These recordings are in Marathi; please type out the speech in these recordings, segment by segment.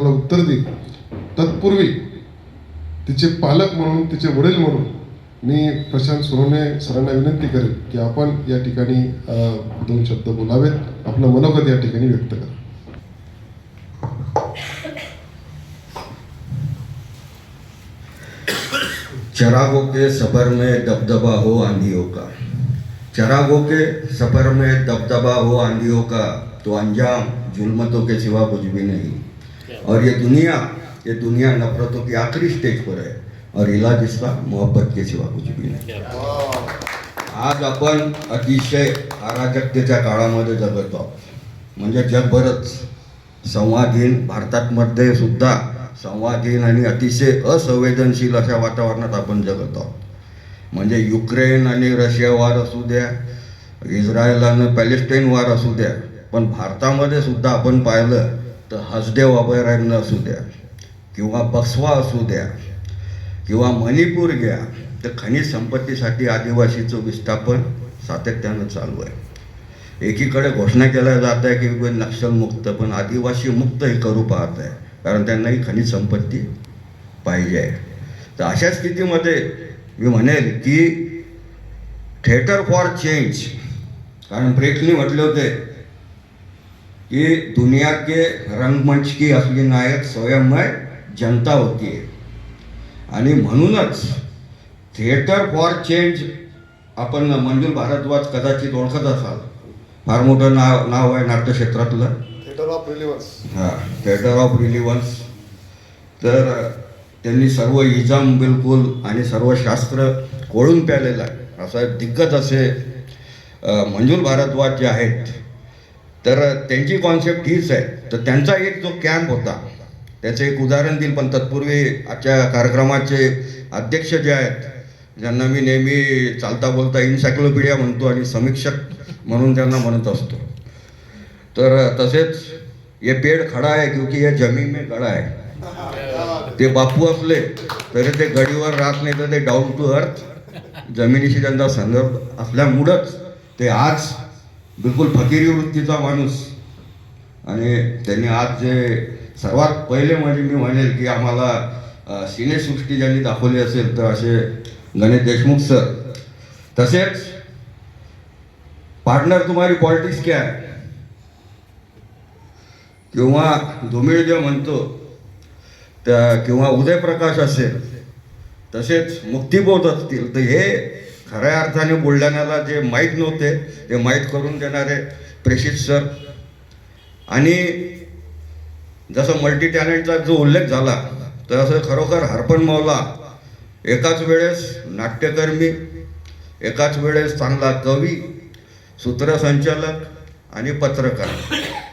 प्रश्नाला उत्तर देईल तत्पूर्वी तिचे पालक म्हणून तिचे वडील म्हणून मी प्रशांत सोनवणे सरांना विनंती करेन की आपण या ठिकाणी दोन शब्द बोलावेत. आपलं मनोगत या ठिकाणी व्यक्त करा. चरागों के सफर में दबदबा हो आंधियों का। चरागों के सफर में दबदबा हो आंधियों का तो अंजाम जुलमतों के सिवा कुछ भी नहीं। और ये दुनिया ये दुनिया नफरतों की आखिरी स्टेज पर है और इलाज इसका मोहब्बत के सिवा कुछ भी नहीं। आज आपण अतिशय अराजकतेच्या काळामध्ये जगत आहोत। म्हणजे जगभरच संवादहीन भारतात मध्ये सुद्धा संवादहीन आणि अतिशय असंवेदनशील अशा वातावरणात आपण जगत आहोत. म्हणजे युक्रेन आणि रशिया वार असू द्या इस्रायल आणि पॅलेस्टाईन वार असू द्या पण भारतामध्ये सुद्धा आपण पाहिलं तर हसदेव अभयारण्य असू द्या किंवा बसवा असू द्या किंवा मणिपूर घ्या तर खनिज संपत्तीसाठी आदिवासीचं विस्थापन सातत्यानं चालू आहे. एकीकडे घोषणा केल्या जात आहे की नक्षलमुक्त पण आदिवासी मुक्त हे करू पाहत आहे कारण त्यांनाही खनिज संपत्ती पाहिजे आहे. तर अशा स्थितीमध्ये मी म्हणेल की थिएटर फॉर चेंज कारण ब्रेकनी म्हटले होते कि दुनिया के रंगमंच की असली नायक स्वयंमय जनता होती आहे आणि म्हणूनच थिएटर फॉर चेंज आपण मंजूर भारद्वाज कदाचित ओळखत असाल. फार मोठं नाव नाव आहे नाट्यक्षेत्रातलं. थिएटर ऑफ रिलिव्हन्स हां थिएटर ऑफ रिलिव्हन्स तर त्यांनी सर्व इजाम बिलकुल आणि सर्व शास्त्र कोळून प्यालेलं आहे. असं दिग्गज असे मंजूर भारद्वाज जे आहेत तर त्यांची कॉन्सेप्ट हीच आहे. तर त्यांचा एक जो कॅम्प होता त्याचं एक उदाहरण देईल पण तत्पूर्वी आजच्या कार्यक्रमाचे अध्यक्ष जे आहेत ज्यांना मी नेहमी चालता बोलता इन्सायक्लोपीडिया म्हणतो आणि समीक्षक म्हणून त्यांना म्हणत असतो. तर तसेच हे पेड़ खडा आहे क्योंकि या जमीन में गडा आहे. ते बापू असले तरी ते गडीवर राहत नाही तर ते डाऊन टू अर्थ जमिनीशी त्यांचा संदर्भ असल्यामुळंच ते आज बिलकुल फकिरी वृत्तीचा माणूस. आणि त्यांनी आज जे सर्वात पहिले म्हणजे मी म्हणेल की आम्हाला सिनेसृष्टी ज्यांनी दाखवली असेल तर असे गणेश देशमुख सर. तसेच पार्टनर तुम्हारी पॉलिटिक्स क्या है? किंवा धुमिळ जे म्हणतो त्या किंवा उदयप्रकाश असेल तसेच मुक्तिबोध असतील तर हे खऱ्या अर्थाने बुलढाण्याला जे माहीत नव्हते ते माहीत करून देणारे प्रेषित सर. आणि जसं मल्टी टॅलेंटचा जो उल्लेख झाला तर असं खरोखर हरपण मावला. एकाच वेळेस नाट्यकर्मी एकाच वेळेस चांगला कवी सूत्रसंचालक आणि पत्रकार.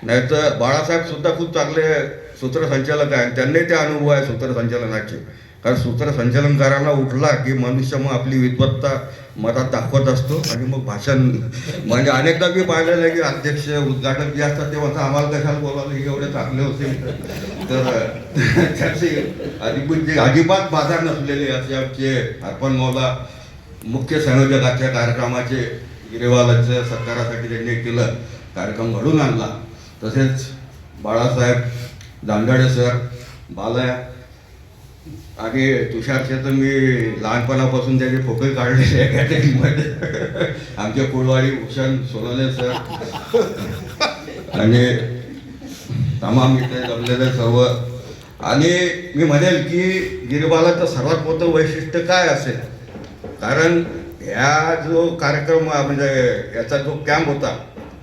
नाहीतर बाळासाहेबसुद्धा खूप चांगले सूत्रसंचालक आहे त्यांनाही ते अनुभव आहे सूत्रसंचालनाचे. कारण सूत्रसंचालन उठला की मनुष्य मग आपली विद्वत्ता मतात दाखवत असतो आणि मग भाषण. म्हणजे अनेकदा मी पाहिलेलं आहे की अध्यक्ष उद्घाटक जे असतात ते म्हणतात आम्हाला कशाला बोलावलं? हे एवढे चांगले होते. तर त्याचे अजिबात जे अजिबात बाजार नसलेले असे आमचे अर्पण मौला मुख्य संयोजकाच्या कार्यक्रमाचे गिरेवालाच्या सत्कारासाठी त्यांनी केलं कार्यक्रम घडून आणला. तसेच बाळासाहेब दांडाडे सर बालया आणि तुषारचे तर मी लहानपणापासून त्याचे फोकस काढलेले अकॅडमीमध्ये आमचे कुळवाडी भूषण सोनवणे सर आणि तमाम इथे जमलेले सर्व. आणि मी म्हणेल की गिरबालाचं सर्वात मोठं वैशिष्ट्य काय असेल? कारण ह्या जो कार्यक्रम म्हणजे याचा जो कॅम्प होता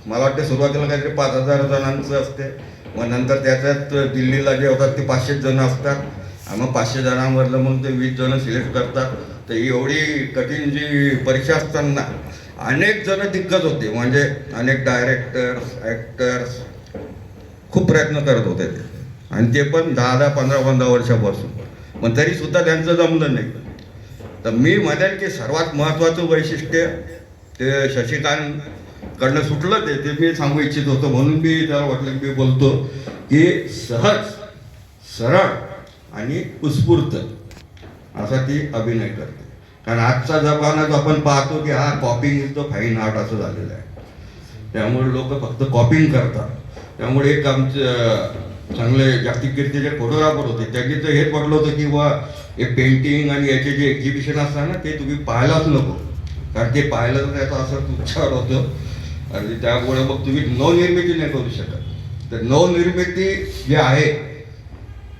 मला वाटतं सुरुवातीला काहीतरी पाच हजार जणांचं असते. मग नंतर त्याच्यात दिल्लीला जे होतात ते पाचशे जण असतात. मग पाचशे जणांमधलं मग ते वीस जण सिलेक्ट करतात. तर एवढी कठीण जी परीक्षा असताना अनेक जण दिग्गज होते. म्हणजे अनेक डायरेक्टर्स ॲक्टर्स खूप प्रयत्न करत होते ते. आणि ते पण दहा दहा पंधरा पंधरा वर्षापासून. पण तरीसुद्धा त्यांचं जमलं नाही. तर मी म्हणेन की सर्वात महत्त्वाचं वैशिष्ट्य ते शशिकांतकडनं सुटलं ते ते मी सांगू इच्छित होतो. म्हणून मी त्याला वाटलं मी बोलतो की सहज सरळ आणि उत्स्फूर्त. असा ती अभिनय करते. कारण आजचा जमान्यात आपण पाहतो की हा coping is the fine art असं झालेलं आहे. त्यामुळे लोक फक्त कॉपिंग करतात. त्यामुळे एक आमचं चांगले जागतिक कीर्तीचे फोटोग्राफर होते. त्यांनी तर हेच म्हटलं होतं की बा हे पेंटिंग आणि याचे जे एक्झिबिशन असतात ना ते तुम्ही पाहायलाच नको. कारण ते पाहिलं तर त्याचा असं उच्चार होतं. आणि त्यामुळे मग तुम्ही नवनिर्मिती नाही करू शकत. तर नवनिर्मिती जे आहे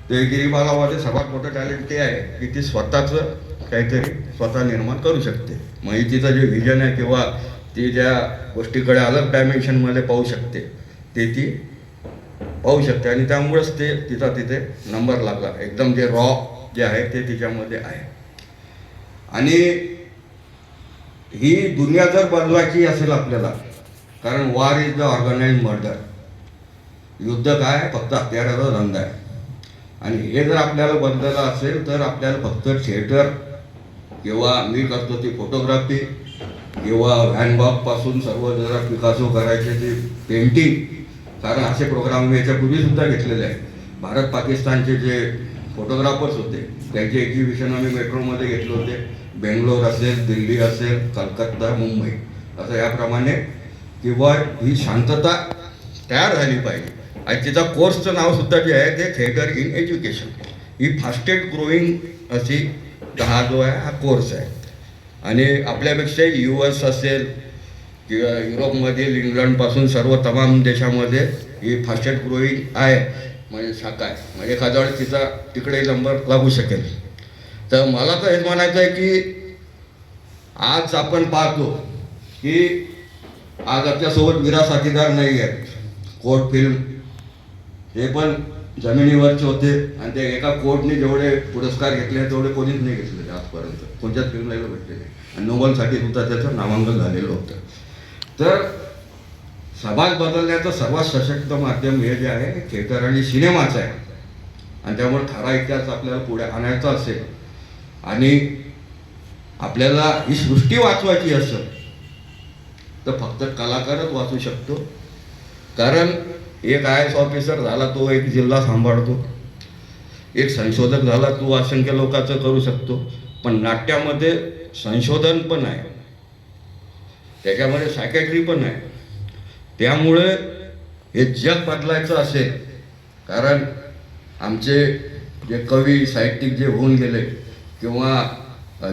ते गिरीबालामध्ये सर्वात मोठं टॅलेंट ते आहे की ती स्वतःचं काहीतरी स्वतः निर्माण करू शकते. म्हणजे तिचं जे व्हिजन आहे किंवा ती ज्या गोष्टीकडे अलग डायमेन्शनमध्ये पाहू शकते ते ती पाहू शकते. आणि त्यामुळेच ते तिचा तिथे नंबर लागला. एकदम जे रॉ जे आहे ते तिच्यामध्ये आहे. आणि ही दुनिया जर बदलायची असेल आपल्याला कारण वार इज द ऑर्गनाइज मर्डर युद्ध काय? फक्त हत्याराचा धंदा आहे. आणि हे जर आपल्याला बदलायला असेल तर आपल्याला फक्त थिएटर किंवा मी करतो ती फोटोग्राफी किंवा हँडबॉगपासून सर्व जरा पिकासो करायचे ते पेंटिंग कारण असे प्रोग्राम मी याच्यापूर्वी सुद्धा घेतलेले आहे भारत पाकिस्तानचे जे फोटोग्राफर्स होते त्यांचे एक्झिबिशन आम्ही मेट्रोमध्ये घेतले होते. बेंगलोर असेल दिल्ली असेल कलकत्ता मुंबई. असं याप्रमाणे किंवा ही शांतता तयार झाली पाहिजे. आणि तिचा कोर्सचं नाव सुद्धा जे आहे ते थिएटर इन एज्युकेशन. ही फास्टेस्ट ग्रोईंग अशी हा जो आहे हा कोर्स आहे. आणि आपल्यापेक्षा यू एस असेल किंवा युरोपमधील इंग्लंडपासून सर्व तमाम देशामध्ये ही फास्टेस्ट ग्रोईंग आहे. म्हणजे शाखा आहे. म्हणजे एखाद्या वेळेस तिचा तिकडे नंबर लागू शकेल. तर मला तर हेच म्हणायचं आहे की आज आपण पाहतो की आज आपल्यासोबत विरा साथीदार नाही आहेत कोर्ट फिल्म हे पण जमिनीवरचे होते आणि ते एका कोर्टने जेवढे पुरस्कार घेतले तेवढे कोणीच नाही घेतले आजपर्यंत. कोणत्याच फिल्मला भेटलेले आणि नोबलसाठी सुद्धा त्याचं नामांकन झालेलं होतं. तर समाज बदलण्याचं सर्वात सशक्त माध्यम हे जे आहे थिएटर आणि सिनेमाचं आहे. आणि त्यामुळे खरा इतिहास आपल्याला पुढे आणायचा असेल. आणि आपल्याला ही सृष्टी वाचवायची असेल तर फक्त कलाकारच वाचू शकतो. कारण एक आय एस ऑफिसर झाला तो एक जिल्हा सांभाळतो. एक संशोधक झाला तो असंख्य लोकांचं करू शकतो. पण नाट्यामध्ये संशोधन पण आहे. त्याच्यामध्ये सायकॅट्री पण आहे. त्यामुळे हे जग बदलायचं असेल. कारण आमचे जे कवी साहित्यिक जे होऊन गेले किंवा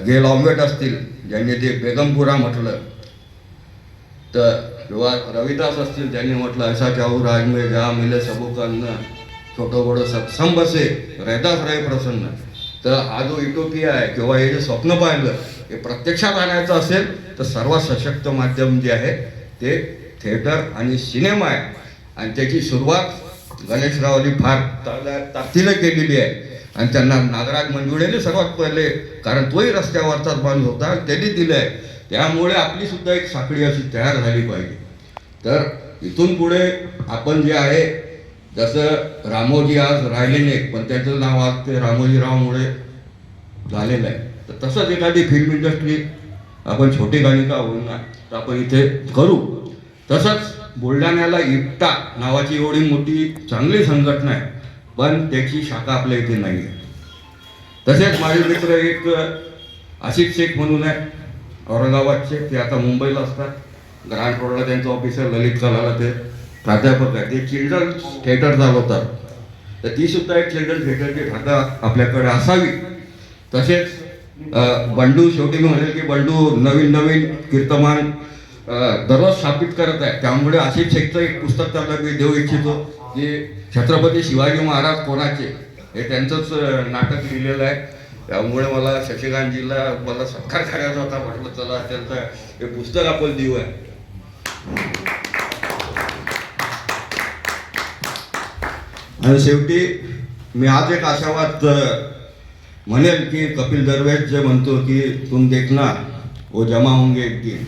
गेल ऑम्बेट असतील ज्यांनी ते बेगमपुरा म्हटलं तर किंवा रविदास असतील त्यांनी म्हटलं ऐसा चाहू राज में जा मिले सबुकांना छोटं बडं सत्सम बसे रैदास राय प्रसन्न. तर हा जो इटोपिया आहे किंवा हे जे स्वप्न पाहिलं हे प्रत्यक्षात आणायचं असेल तर सर्वात सशक्त माध्यम जे आहे ते थिएटर आणि सिनेमा आहे. आणि त्याची सुरुवात गणेशरावनी फार चांगल्या ताकदीनं केलेली आहे. आणि त्यांना नागराज मंजुळेने सर्वात पहिले कारण तोही रस्त्यावरचाच माणूस होता त्यांनी दिलं आहे त्यामुळे आपली सुद्धा एक साखळी अशी तयार झाली पाहिजे. तर इथून पुढे आपण जे आहे जसं रामोजी आज राहिले नाही पण त्याचं नाव आज ते रामोजीरावमुळे झालेलं आहे. तर तसंच एखादी फिल्म इंडस्ट्री आपण छोटी गाणी का होईना तर आपण इथे करू. तसंच बुलढाण्याला इप्टा नावाची एवढी मोठी चांगली संघटना आहे पण त्याची शाखा आपल्या इथे नाही आहे तसेच माझे मित्र एक आशिष शेख म्हणून आहे औरंगाबादचे ते आता मुंबईला असतात. ग्रँड रोडला त्यांचं ऑफिस आहे ललित कलाला ते प्राध्यापक आहे ते चिल्ड्रन थिएटर चालवतात. तर ती सुद्धा एक चिल्ड्रन थिएटरची शाखा आपल्याकडे असावी. तसेच बंडू शेवटी मी म्हणेल की बंडू नवीन नवीन कीर्तमान दररोज स्थापित करत आहे त्यामुळे आशिष शेखचं एक पुस्तक त्यांना मी देऊ इच्छितो की छत्रपती शिवाजी महाराज कोणाचे हे त्यांचंच नाटक लिहिलेलं आहे. त्यामुळे मला शशिकांतजीला मला सत्कार करायचा होता. म्हटलं चला त्यांचं हे पुस्तक आपण देऊ आहे आणि शेवटी मी आज एक आशावाद म्हणेल की कपिल दरवेज जे म्हणतो की तुम देखना वो जमा होंगे एक दिन.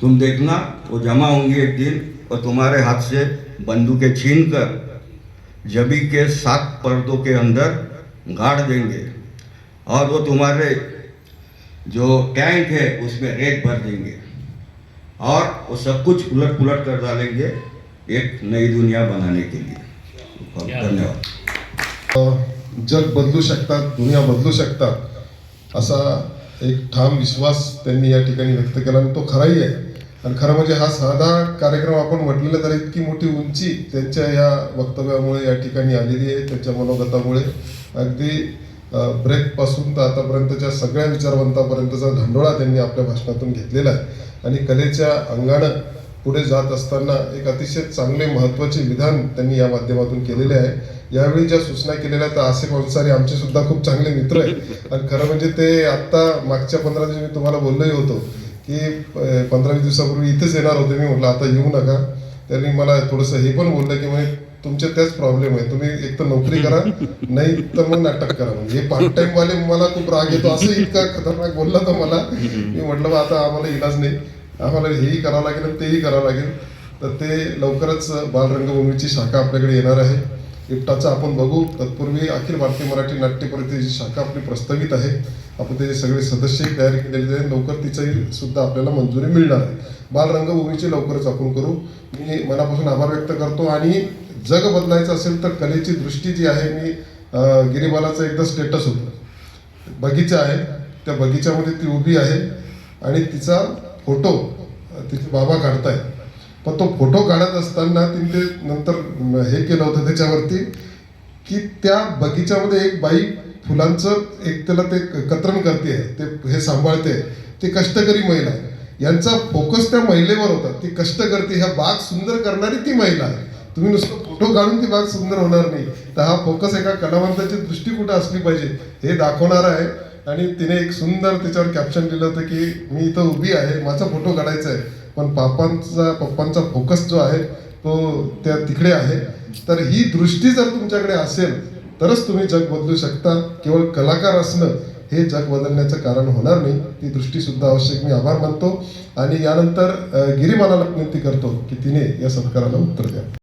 तुम देखना वो जमा होंगे एक दिन और तुम्हारे हाथ से बंदूकें छीन कर जबी के सात पर्दों के अंदर गाड़ देंगे. और वो तुम्हारे जो टैंक है उसमें रेत भर देंगे। और वो सब कुछ उलट पुलट कर डालेंगे एक नई दुनिया बनाने के लिए। धन्यवाद। जग बदलू शकतात दुनिया बदलू शकतात असा एक ठाम विश्वास त्यांनी या ठिकाणी व्यक्त केला आणि तो खराही आहे. आणि खरं म्हणजे हा साधा कार्यक्रम आपण म्हटलेला तर इतकी मोठी उंची त्यांच्या या वक्तव्यामुळे या ठिकाणी आलेली आहे त्यांच्या मनोगतामुळे. अगदी ब्रेकपासून तर आतापर्यंतच्या सगळ्या विचारवंतापर्यंतचा धांडोळा त्यांनी आपल्या भाषणातून घेतलेला आहे. आणि कलेच्या अंगानं पुढे जात असताना एक अतिशय चांगले महत्त्वाचे विधान त्यांनी या माध्यमातून केलेले आहे. यावेळी ज्या सूचना केलेल्या त्या आसिफ अन्सारी आमचे सुद्धा खूप चांगले मित्र आहेत. आणि खरं म्हणजे ते आत्ता मागच्या पंधरा दिवशी मी तुम्हाला बोललोही होतो की अं, पंधरा वीस दिवसापूर्वी इथेच येणार होते. मी म्हटलं आता येऊ नका. त्यांनी मला थोडंसं हे पण बोललं की म्हणजे तुमचे त्याच प्रॉब्लेम आहे. तुम्ही एक तर नोकरी करा नाही तर मग नाटक करा. म्हणजे पार्ट टाइम वाले मला खूप राग येतो. असं इतका खतरनाक बोलला तर मला. मी म्हटलं बा आता आम्हाला इलाज नाही. आम्हाला हेही करावं लागेल आणि तेही करावं लागेल. तर ते लवकरच बालरंगभूमीची शाखा आपल्याकडे येणार आहे. इफ्टाचं आपण बघू. तत्पूर्वी अखिल भारतीय मराठी नाट्य परिषदेची शाखा आपली प्रस्तावित आहे. आपण त्याचे सगळे सदस्यही तयार केलेले आहे लवकर तिचंही सुद्धा आपल्याला मंजुरी मिळणार आहे. बालरंगभूमीची लवकरच आपण करू. मी मनापासून आभार व्यक्त करतो आणि जग बदलायचं असेल तर कलेची दृष्टी जी आहे मी गिरीबालाचं एकदा स्टेटस होतं. बगीचा आहे त्या बगीच्यामध्ये ती उभी आहे आणि तिचा फोटो अं, तिचे बाबा काढतायत. पण तो फोटो काढत असताना तिने ते नंतर हे केलं होतं त्याच्यावरती की त्या बगीच्यामध्ये एक बाई फुलांचं एक त्याला ते कतरण करते ते हे सांभाळते. ते कष्टकरी महिला आहे. यांचा फोकस त्या महिलेवर होता. ती कष्ट करते. ह्या बाग सुंदर करणारी ती महिला आहे. तुम्ही नुसतं फोटो काढून ती बाग सुंदर होणार नाही. तर हा फोकस एका कलावंताची दृष्टी कुठं असली पाहिजे. हे दाखवणार आहे. आणि तिने एक सुंदर त्याच्यावर कॅप्शन लिहिलं होतं की मी इथं उभी आहे. माझा फोटो काढायचा आहे. पण पापांचा पप्पांचा फोकस जो आहे तो त्या तिकडे आहे. तर ही दृष्टी जर तुमच्याकडे असेल तरच तुम्ही जग बदलू शकता. केवळ कलाकार असणं हे जग बदलण्याचं कारण होणार नाही. ती दृष्टी सुद्धा आवश्यक. मी आभार मानतो. आणि यानंतर अं, गिरीमालाला विनंती करतो की तिने या सत्काराला उत्तर द्या.